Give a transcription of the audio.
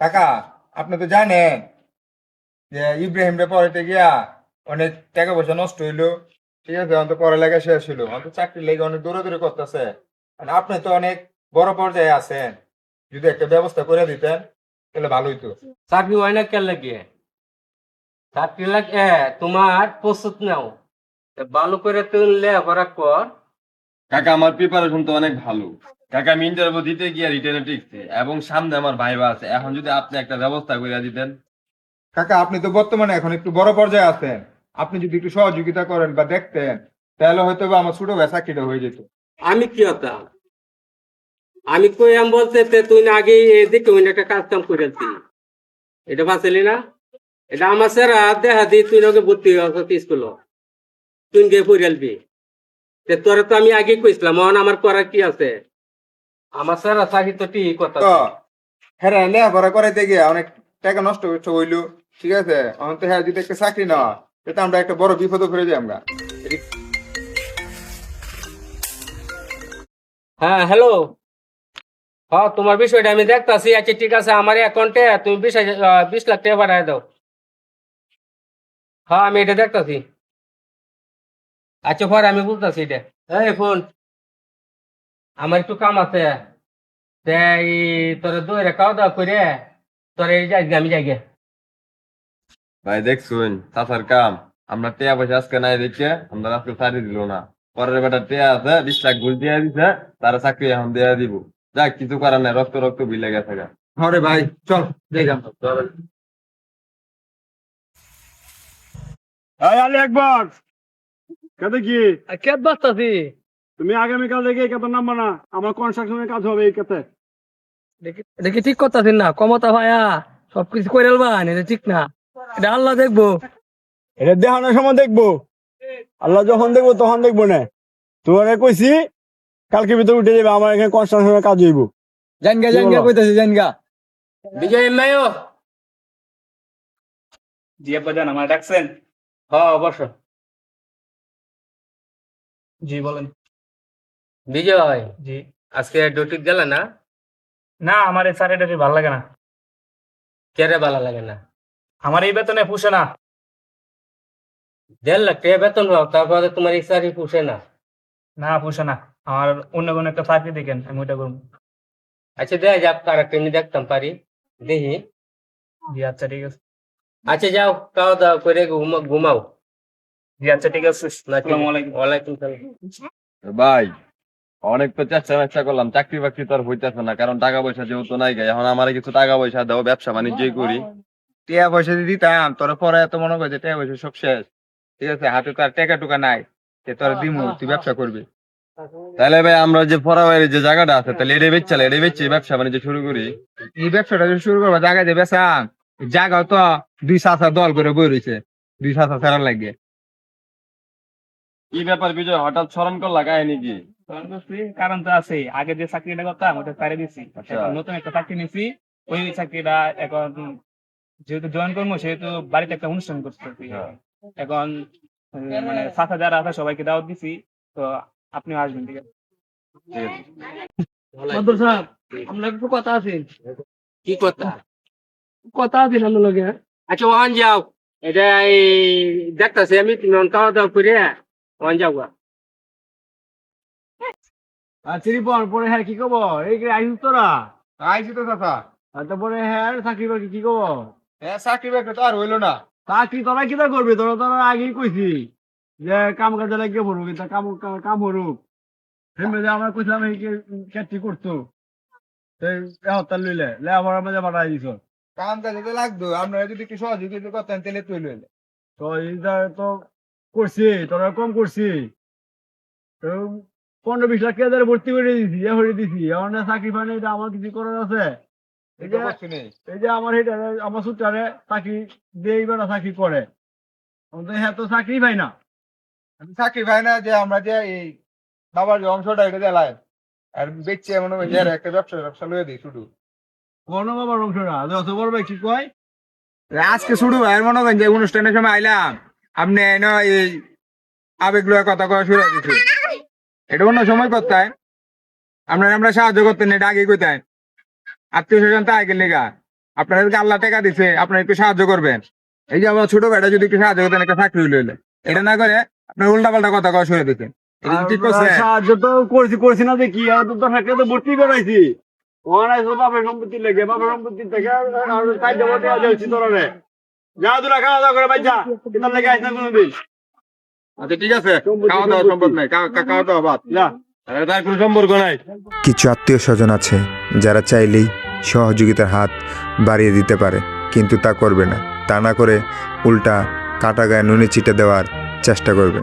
কাকা, আপনি তো জানেন যে ইব্রাহিম রে পড়াইতে গিয়া অনেক টাকা পয়সা নষ্ট হইল। ঠিক আছে অন্ত পড়ালেখা শেষ হইল। অন্ত চাকরি লেগে অনেক দৌড়াদৌড়ি করতেছে। আপনি তো অনেক বড় পর্যায়ে আছেন। যদি একটা ব্যবস্থা করে দিতেন, তাহলে ভালো হইতো। চাকরি হয় না কেন লাগে? চাকরি লাগে তোমার প্রস্তুত নাও। ভালো করে তুমি লেখাপড়া কর কাকা আমার প্রিপারেশন তো অনেক ভালো। কাকা আমি ইন্টারভিউ দিতে গিয়ে রিটেনে টিকছে এবং সামনে আমার ভাইবা আছে। এখন যদি আপনি একটা ব্যবস্থা করে দিতেন। কাকা আপনি তো বর্তমানে এখন একটু বড় পর্যায়ে আছেন। আপনি যদি একটু সহযোগিতা করেন বা দেখতেন তাহলে হয়তো বা আমার ছোট ভাই চাকরিটা হয়ে যেত। আমি কি হতাম? আমি কই আম বলতে তে তুই না আগে দেখে ওই একটা কাজ কাম করেছি এটা বাঁচালি না? এটা আমার স্যার দেখা দি তুই নাকি ভর্তি হয়েছ স্কুল। তুই গিয়ে তে তোরা তো আমি আগে কইছিলাম এখন আমার করার কি আছে? আমার স্যার চাকরি তো ঠিক কথা হ্যাঁ লেখাপড়া করাইতে গিয়ে অনেক টাকা নষ্ট হইল ঠিক আছে? তো হ্যাঁ যদি একটা চাকরি নেওয়া এটা আমরা একটা বড় বিপদে পড়ে যাই আমরা। হ্যাঁ হ্যালো হ্যাঁ তোমার বিষয়টা আমি দেখতাছি। আচ্ছা ঠিক আছে আমার অ্যাকাউন্টে তুমি বিশ হাজার বিশ লাখ টাকা পাঠায় দাও। হ্যাঁ আমি এটা দেখতাছি। আচ্ছা পরে আমি বুঝতেছি এটা। এই ফোন আমার একটু কাম আছে। তাই তোর দইরে খাওয়া দাওয়া করে তোর এই যাই আমি যাই গে। ভাই দেখছুন চাচার কাম। আমরা টেয়া পয়সা আজকে নাই দেখে আমরা আজকে সারি দিল না। পরের বেটা টেয়া আছে বিশ লাখ ঘুষ দিয়ে দিছে তারা চাকরি এখন দেয়া দিব। যাক কিছু করার নাই রক্ত রক্ত বিলে গেছে গা। হরে ভাই চল দেখলাম আলী একবার কেটে কি? কে বাস্তাছি তুমি আগামীকাল থেকে এই কেতন না আমার কনস্ট্রাকশনের কাজ হবে এই কেতে। দেখি ঠিক করতেছেন না কমতা ভাইয়া সবকিছু করে এলবান এটা ঠিক না। এটা আল্লাহ দেখব। এটা দেখানোর সময় দেখব। আল্লাহ যখন দেখব তখন দেখব না। তোমার কইছি কালকে ভিতরে উঠে যাবে আমার এখানে কনস্ট্রাকশনের কাজ হইব। জানগা কি জানগা? কইতাছি জানগা। বিজয় মায়ো জি আব্বা জান আমার ডাকছেন? হ্যাঁ অবশ্য জি বলেন। বিজয়! জি। আজকে ডিউটি গেলে না? না আমার এই স্যারেটারি ভালো লাগে না। কেরে ভালো লাগে না? আমার এই বেতনে পুষে না। দেড় লাখ টাকা বেতন পাও তারপরে তোমার এই চাকরি পুষে না? না পুষে না। আমার অন্য কোনো একটা চাকরি দেখেন আমি ওইটা করব। আচ্ছা দেখা যাক কারেক্ট আমি দেখতাম পারি। দেখি। জি আচ্ছা ঠিক আছে। আচ্ছা যাও খাওয়া দাওয়া করে ঘুমা- ঘুমাও। জি আচ্ছা ঠিক আছে। আসসালামু আলাইকুম। ওয়ালাইকুম সালাম। ভাই অনেক তো চেষ্টা চেষ্টা করলাম চাকরি বাকরি তো আর হইতেছে না কারণ টাকা পয়সা যেহেতু নাই গে এখন আমার কিছু টাকা পয়সা দাও ব্যবসা বাণিজ্যই করি। টিয়া পয়সা যদি দিতাম তোরা পরে এত মনে করে যে টাকা পয়সা সব শেষ। ঠিক আছে হাতে তো আর টাকা টুকা নাই যে তোরা দিমু তুই ব্যবসা করবি। তাহলে ভাই আমরা যে ফরাওয়ারি যে জায়গাটা আছে তাহলে এটা বেচলে এটা বেচে ব্যবসা বাণিজ্য শুরু করি। এই ব্যবসাটা যদি শুরু করব জায়গা যে বেসাম জায়গাও তো দুই সাসা দল করে বই রয়েছে দুই সাসা ফেরার লাগে। কি ব্যাপার বিজয়? হঠাৎ স্মরণ করলা কাহিনী কি? তখন বলছি, কারণ তো আছে আগে যে চাকরিটা করতাম ওটা ছাড়ে দিছি। আচ্ছা। নতুন একটা চাকরি নিছি। ওই চাকরিটা এখন যেহেতু জয়েন করব সেহেতু বাড়িতে একটা অনুষ্ঠান করতেছি। হ্যাঁ। এখন মানে সাথে যারা আছে সবাইকে দাওয়াত দিছি। তো আপনিও আসবেন ঠিক আছে? সাহেব আমরা একটু কথা আছে। কি কথা? কথা আছে লগে? আচ্ছা ওখান যাও। এটা এই দেখতেছি আমি খাওয়া দাওয়া করে পরে হ্যাঁ কি কব এই যে তোরা? আইসি তো চাচা। আর তারপরে হ্যাঁ চাকরি বাকরি কি কব হ্যাঁ চাকরি বাকরি তো আর হইল না। চাকরি তোরা কিটা করবি? তোরা তোরা আগেই কইছি যে কাম কাজে লাগিয়ে কিন্তু কাম কাম- কাম হরুক যে আমরা কইছিলাম এই করতো। হত্যার লইলে লে আমার মাঝে পাঠাই দিছ। কাম কাজে তো লাগতো আপনারা যদি সহযোগিতা করতেন তাহলে তুই লইলে তো এইটা তো করছি তোরা কম করছি। পনেরো বিশ লাখ টাকা ভর্তি করে দিছি ইয়ে করে দিছি এখন না চাকরি পাই না এটা আমার কিছু করার আছে। এই যে আমার এটা আমার সুতারে চাকরি বেড়া চাকরি করে। আমি তো হ্যাঁ তো চাকরি পাই না। চাকরি পাই না যে আমরা যে এই বাবার যে অংশটা এটা জ্বালায় আর বেচছে মনে হয় যে একটা ব্যবসা ব্যবসা লয়ে দিই শুধু। কোনো বাবার অংশ না যত বড় ভাই কি কয়? আজকে শুরু হয় মনে করেন যে অনুষ্ঠানের সময় আইলাম। আপনি না, এই আবেগ লয়ে কথা কওয়া শুরু গেছে এটা অন্য সময় করতেন আপনার আমরা সাহায্য করতেন এটা আগে কইতেন আত্মীয় স্বজন তো আগে লেগা। আপনাদেরকে আল্লাহ টাকা দিছে, আপনারা একটু সাহায্য করবেন। এই যে আমার ছোট বেটা যদি একটু সাহায্য করতেন, একটা চাকরি লইলে এটা না করে আপনার উল্টা পাল্টা কথা কওয়া শুরু দিচ্ছেন করছে? সাহায্য তো করছি করছি না যা তোরা খাওয়া দাওয়া করে বাচ্চা কিতাব লেগে আসনা কোনোদিন? আচ্ছা ঠিক আছে। খাওয়া দাওয়া সম্ভব নাই। খাওয়া খাওয়া দাওয়া বাদ। যা। তার কোনো সম্পর্ক নাই। কিছু আত্মীয় স্বজন আছে যারা চাইলেই সহযোগিতার হাত বাড়িয়ে দিতে পারে কিন্তু তা করবে না। তা না করে উল্টা কাটা গায়ে নুনে চিটে দেওয়ার চেষ্টা করবে।